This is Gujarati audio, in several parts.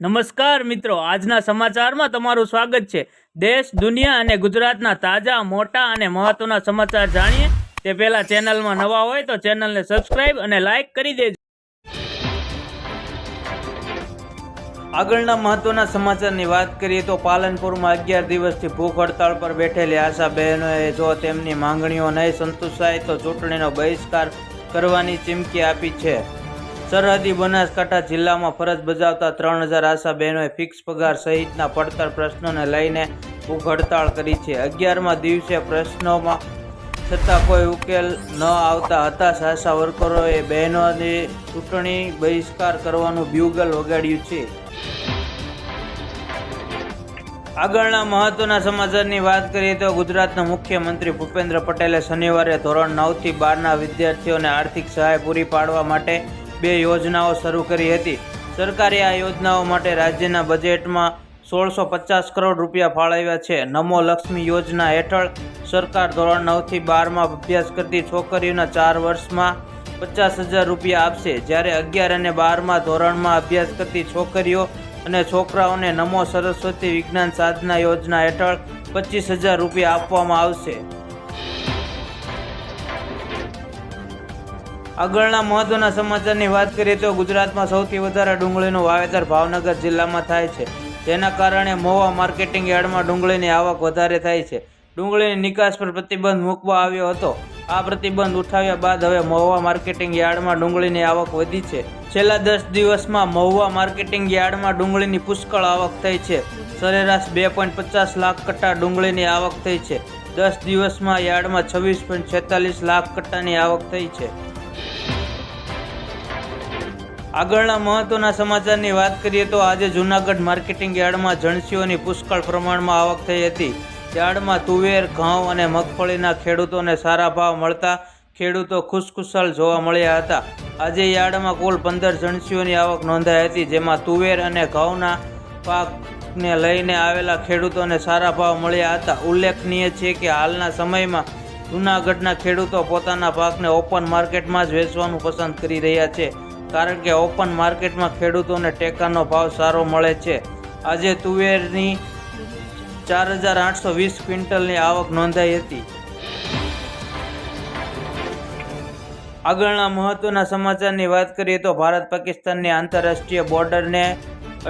નમસ્કાર મિત્રો, આજના સમાચારમાં તમારું સ્વાગત છે. દેશ, દુનિયા અને ગુજરાતના તાજા, મોટા અને મહત્વના સમાચાર જાણીએ. તે પહેલા ચેનલમાં નવા હોય તો ચેનલને સબસ્ક્રાઇબ અને લાઇક કરી દેજો. આગળના મહત્વના સમાચારની વાત કરીએ તો પાલનપુરમાં અગિયાર દિવસથી ભૂખ હડતાળ પર બેઠેલી આશા બહેનોએ જો તેમની માંગણીઓ નહીં સંતોષાય તો ચૂંટણીનો બહિષ્કાર કરવાની ચીમકી આપી છે. સરહદી બનાસકાંઠા જિલ્લામાં ફરજ બજાવતા ત્રણ હજાર આશા બહેનોએ ફિક્સ પગાર સહિતના પડતર પ્રશ્નોને લઈને ભૂખ હડતાળ કરી છે. અગિયારમા દિવસે પ્રશ્નોમાં છતાં કોઈ ઉકેલ ન આવતા હતાશ આશા વર્કરોએ બહેનોને ચૂંટણી બહિષ્કાર કરવાનું બ્યુગલ વગાડ્યું છે. આગળના મહત્વના સમાચારની વાત કરીએ તો ગુજરાતના મુખ્યમંત્રી ભૂપેન્દ્ર પટેલે શનિવારે ધોરણ નવથી બારના વિદ્યાર્થીઓને આર્થિક સહાય પૂરી પાડવા માટે બે યોજનાઓ શરૂ કરી હતી. સરકારે આ યોજનાઓ માટે રાજ્યના બજેટમાં સોળસો પચાસ કરોડ રૂપિયા ફાળવ્યા છે. નમો લક્ષ્મી યોજના હેઠળ સરકાર ધોરણ નવથી બારમાં અભ્યાસ કરતી છોકરીઓના ચાર વર્ષમાં પચાસ હજાર રૂપિયા આપશે. જ્યારે અગિયાર અને બારમાં ધોરણમાં અભ્યાસ કરતી છોકરીઓ અને છોકરાઓને નમો સરસ્વતી વિજ્ઞાન સાધના યોજના હેઠળ પચીસ હજાર રૂપિયા આપવામાં આવશે. આગળના મહત્વના સમાચારની વાત કરીએ તો ગુજરાતમાં સૌથી વધારે ડુંગળીનું વાવેતર ભાવનગર જિલ્લામાં થાય છે. જેના કારણે મોવા માર્કેટિંગ યાર્ડમાં ડુંગળીની આવક વધારે થાય છે. ડુંગળીની નિકાસ પર પ્રતિબંધ મૂકવા આવ્યો હતો. આ પ્રતિબંધ ઉઠાવ્યા બાદ હવે મહુવા માર્કેટિંગ યાર્ડમાં ડુંગળીની આવક વધી છે. છેલ્લા દસ દિવસમાં મહુવા માર્કેટિંગ યાર્ડમાં ડુંગળીની પુષ્કળ આવક થઈ છે. સરેરાશ બે પોઈન્ટ પચાસ લાખ કટ્ટા ડુંગળીની આવક થઈ છે. દસ દિવસમાં યાર્ડમાં છવ્વીસ પોઈન્ટ છેતાલીસ લાખ કટ્ટાની આવક થઈ છે. આગળના મહત્વના સમાચારની વાત કરીએ તો આજે જૂનાગઢ માર્કેટિંગ યાર્ડમાં જણસીઓની પુષ્કળ પ્રમાણમાં આવક થઈ હતી. યાર્ડમાં તુવેર, ઘઉં અને મગફળીના ખેડૂતોને સારા ભાવ મળતા ખેડૂતો ખુશખુશાલ જોવા મળ્યા હતા. આજે યાર્ડમાં કુલ પંદર જણસીઓની આવક નોંધાઈ હતી, જેમાં તુવેર અને ઘઉંના પાકને લઈને આવેલા ખેડૂતોને સારા ભાવ મળ્યા હતા. ઉલ્લેખનીય છે કે હાલના સમયમાં જૂનાગઢના ખેડૂતો પોતાના પાકને ઓપન માર્કેટમાં જ વેચવાનું પસંદ કરી રહ્યા છે. કારણ કે ઓપન માર્કેટમાં ખેડૂતોને ટેકાનો ભાવ સારો મળે છે. આજે તુવેરની ચાર હજાર આઠસો વીસ ક્વિન્ટલની આવક નોંધાઈ હતી. આગળના મહત્વના સમાચારની વાત કરીએ તો ભારત પાકિસ્તાનની આંતરરાષ્ટ્રીય બોર્ડરને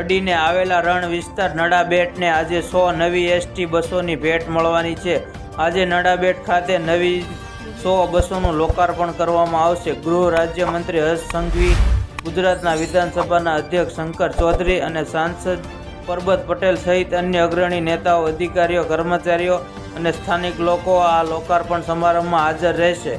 અડીને આવેલા રણ વિસ્તાર નડાબેટને આજે સો નવી એસટી બસોની ભેટ મળવાની છે. આજે નડાબેટ ખાતે નવી સો બસોનું લોકાર્પણ કરવામાં આવશે. ગૃહ રાજ્યમંત્રી હર્ષ સંઘવી, ગુજરાતના વિધાનસભાના અધ્યક્ષ શંકર ચૌધરી અને સાંસદ પરબત પટેલ સહિત અન્ય અગ્રણી નેતાઓ, અધિકારીઓ, કર્મચારીઓ અને સ્થાનિક લોકો આ લોકાર્પણ સમારંભમાં હાજર રહેશે.